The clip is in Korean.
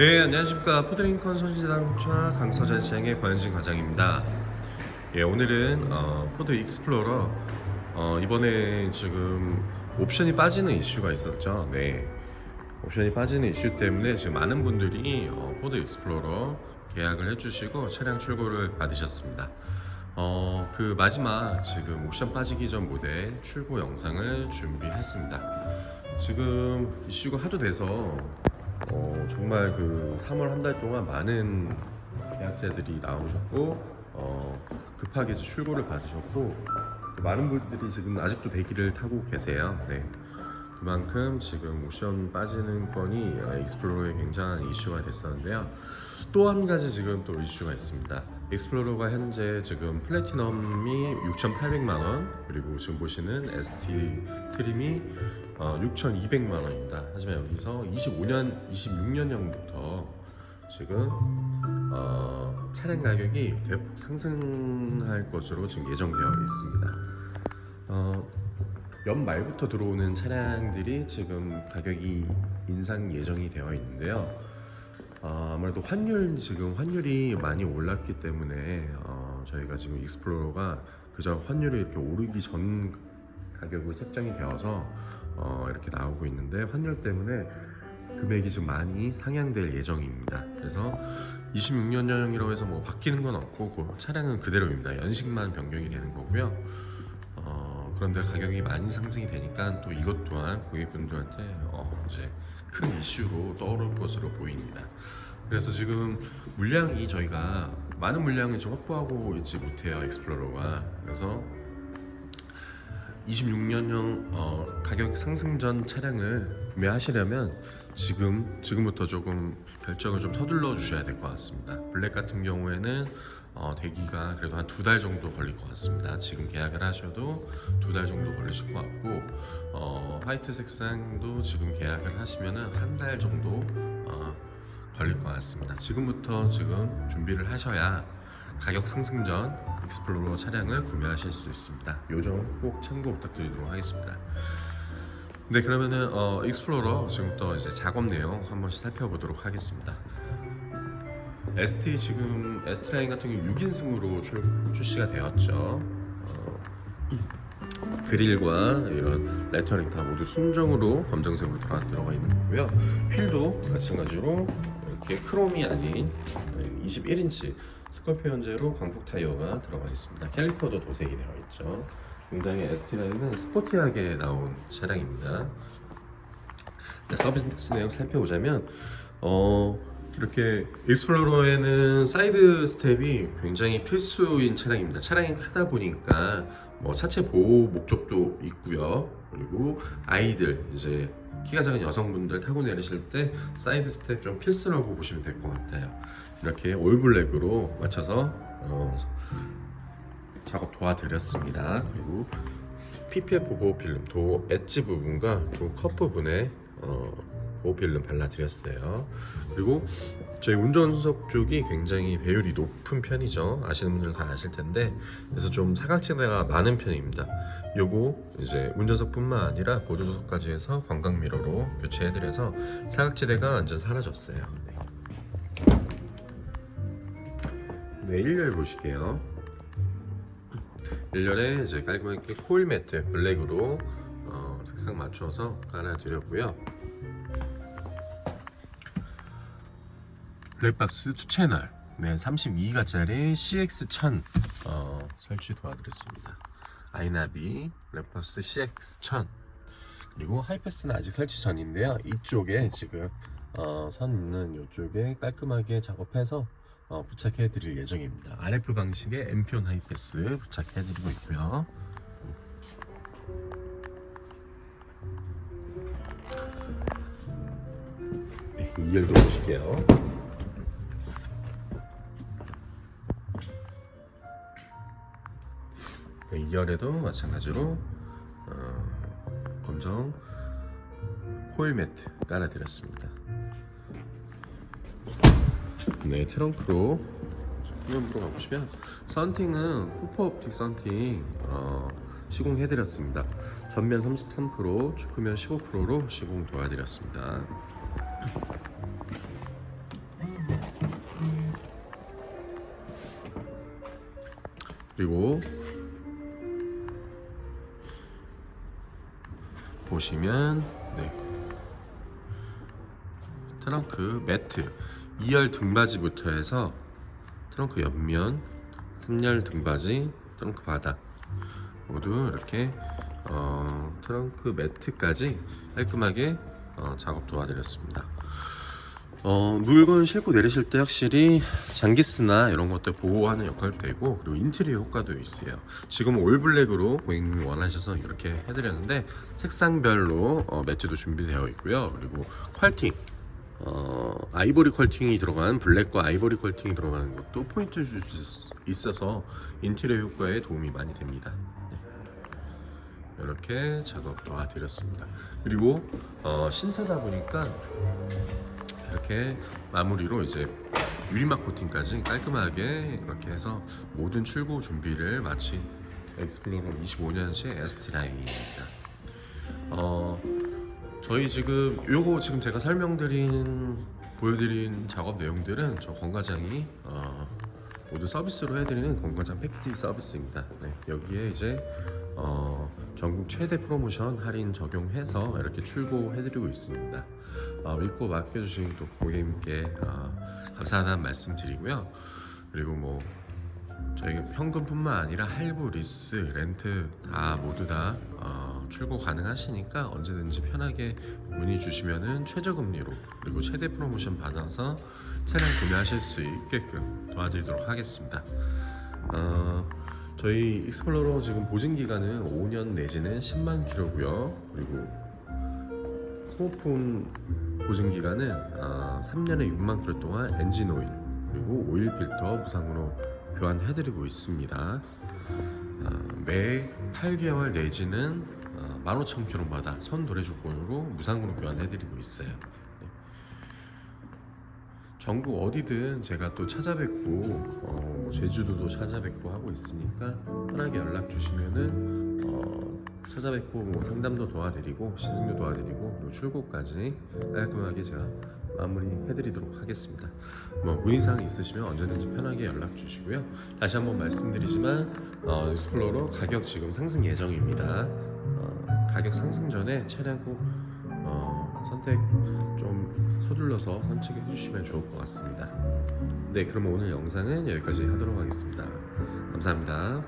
네, 안녕하십니까. 포드링컨 선시장 차 강서전 시장의 권현진 과장입니다. 예, 오늘은 어, 포드 익스플로러 어, 이번에 지금 옵션이 빠지는 이슈가 있었죠. 네. 옵션이 빠지는 이슈 때문에 지금 많은 분들이 어, 포드 익스플로러 계약을 해주시고 차량 출고를 받으셨습니다. 어, 그 마지막 지금 옵션 빠지기 전 모델 출고 영상을 준비했습니다. 지금 이슈가 하도 돼서 어, 정말 그 3월 한 달 동안 많은 계약자들이 나오셨고 어, 급하게 출고를 받으셨고 또 많은 분들이 지금 아직도 대기를 타고 계세요. 네. 그만큼 지금 옵션 빠지는 건이 어, 익스플로러에 굉장한 이슈가 됐었는데요. 또 한 가지 지금 또 이슈가 있습니다. 익스플로러가 현재 지금 플래티넘이 6,800만 원 그리고 지금 보시는 ST 트림이 어, 6,200만 원입니다. 하지만 여기서 25년, 26년형부터 지금 어, 차량 가격이 대폭 상승할 것으로 지금 예정되어 있습니다. 어, 연 말부터 들어오는 차량들이 지금 가격이 인상 예정이 되어 있는데요. 어, 아무래도 환율 지금 환율이 많이 올랐기 때문에 어, 저희가 지금 익스플로러가 그저 환율이 이렇게 오르기 전 가격으로 책정이 되어서 어, 이렇게 나오고 있는데 환율 때문에 금액이 좀 많이 상향될 예정입니다. 그래서 26년형이라고 해서 뭐 바뀌는 건 없고 그 차량은 그대로입니다. 연식만 변경이 되는 거고요. 어, 그런데 가격이 많이 상승이 되니까 또 이것 또한 고객분들한테 어, 이제 큰 이슈로 떠오를 것으로 보입니다. 그래서 지금 물량이 저희가 많은 물량을 좀 확보하고 있지 못해요 익스플로러가 그래서 26년형 어, 가격 상승 전 차량을 구매하시려면 지금 지금부터 조금 결정을 좀 서둘러 주셔야 될 것 같습니다. 블랙 같은 경우에는 어, 대기가 그래도 한 두 달 정도 걸릴 것 같습니다. 지금 계약을 하셔도 두 달 정도 걸리실 것 같고 어, 화이트 색상도 지금 계약을 하시면은 한 달 정도 어, 걸릴 것 같습니다. 지금부터 지금 준비를 하셔야 가격 상승 전 익스플로러 차량을 구매하실 수 있습니다. 요점 꼭 참고 부탁드리도록 하겠습니다. 네 그러면은 어, 익스플로러 지금부터 이제 작업 내용 한 번씩 살펴보도록 하겠습니다. ST 지금 S트라인 같은 경우 6인승으로 출, 출시가 되었죠. 어, 그릴과 이런 레터링 다 모두 순정으로 검정색으로 다 들어가 있는 거고요. 휠도 마찬가지로 이렇게 크롬이 아닌 21인치 스컬피언제로 광폭 타이어가 들어가 있습니다. 캘리퍼도 도색이 되어 있죠. 굉장히 ST 라인은 스포티하게 나온 차량입니다. 네, 서비스 내용 살펴보자면 어, 이렇게 익스플로러에는 사이드 스텝이 굉장히 필수인 차량입니다. 차량이 크다 보니까 뭐 차체 보호 목적도 있고요. 그리고 아이들 이제 키가 작은 여성분들 타고 내리실 때 사이드 스텝 좀 필수라고 보시면 될 것 같아요. 이렇게 올블랙으로 맞춰서 어, 작업 도와드렸습니다. 그리고 PPF 보호 필름 도 엣지 부분과 도 컵 부분에 어, 보호 필름 발라드렸어요. 그리고 저희 운전석 쪽이 굉장히 배율이 높은 편이죠. 아시는 분들은 다 아실 텐데 그래서 좀 사각지대가 많은 편입니다. 요거 이제 운전석뿐만 아니라 보조석까지 해서 광각 미러로 교체해드려서 사각지대가 완전 사라졌어요. 네. 네, 1열 보실게요. 1열에 이제 깔끔하게 코일 매트 블랙으로 어, 색상 맞춰서 깔아드렸고요. 블랙박스 2채널 네, 32기가짜리 CX1000 어, 설치 도와드렸습니다. 아이나비 블랙박스 CX1000 그리고 하이패스는 아직 설치 전인데요. 이쪽에 지금 어, 선 있는 이쪽에 깔끔하게 작업해서 어, 부착해 드릴 예정입니다. RF 방식의 엠피온 하이패스 부착해 드리고 있고요. 네, 2열도 보실게요. 2열에도 마찬가지로 어, 검정 코일 매트 깔아드렸습니다. 네, 트렁크로 후면부로 가보시면 썬팅은 후퍼옵틱 썬팅 어, 시공해드렸습니다. 전면 33%, 측면 15%로 시공 도와드렸습니다. 그리고 보시면 네. 트렁크 매트 2열 등받이부터 해서 트렁크 옆면 3열 등받이 트렁크 바닥 모두 이렇게 어, 트렁크 매트까지 깔끔하게 어, 작업 도와드렸습니다. 어, 물건 싣고 내리실 때 확실히 장기스나 이런 것들 보호하는 역할도 되고 그리고 인테리어 효과도 있어요. 지금 올블랙으로 고객님이 원하셔서 이렇게 해드렸는데 색상별로 어, 매트도 준비되어 있고요. 그리고 퀄팅 어, 아이보리 퀄팅이 들어간 블랙과 아이보리 퀄팅이 들어가는 것도 포인트 줄 수 있어서 인테리어 효과에 도움이 많이 됩니다. 네. 이렇게 작업 도와드렸습니다. 그리고 어, 신차다 보니까 이렇게 마무리로 이제 유리막 코팅까지 깔끔하게 이렇게 해서 모든 출고 준비를 마친 엑스플로러 25년식 ST 라인입니다. 어, 저희 지금 요거 지금 제가 설명드린 보여드린 작업 내용들은 저 권과장이 어, 모두 서비스로 해드리는 권과장 패키지 서비스입니다. 네, 여기에 이제 어, 전국 최대 프로모션 할인 적용해서 이렇게 출고해드리고 있습니다. 어, 믿고 맡겨주신 또 고객님께 어, 감사하다는 말씀 드리고요. 그리고 뭐 저희 현금뿐만 아니라 할부, 리스, 렌트 다 모두 다 어, 출고 가능하시니까 언제든지 편하게 문의 주시면은 최저금리로 그리고 최대 프로모션 받아서 차량 구매하실 수 있게끔 도와드리도록 하겠습니다. 어, 저희 익스플로러 지금 보증 기간은 5년 내지는 10만 킬로고요. 그리고 소모품 보증 기간은 어, 3년에 6만 킬로 동안 엔진 오일 그리고 오일 필터 무상으로 교환해드리고 있습니다. 어, 매 8개월 내지는 어, 15,000km마다 선도래 조건으로 무상으로 교환해드리고 있어요. 네. 전국 어디든 제가 또 찾아뵙고 어, 뭐 제주도도 찾아뵙고 하고 있으니까 편하게 연락 주시면은 어, 찾아뵙고 뭐 상담도 도와드리고 시승도 도와드리고 그리고 출고까지 깔끔하게 제가 마무리 해드리도록 하겠습니다. 뭐 문의사항 있으시면 언제든지 편하게 연락 주시고요. 다시 한번 말씀드리지만 어, 익스플로러 가격 지금 상승 예정입니다. 어, 가격 상승 전에 차량 꼭 어, 선택 좀 서둘러서 선택해 주시면 좋을 것 같습니다. 네, 그럼 오늘 영상은 여기까지 하도록 하겠습니다. 감사합니다.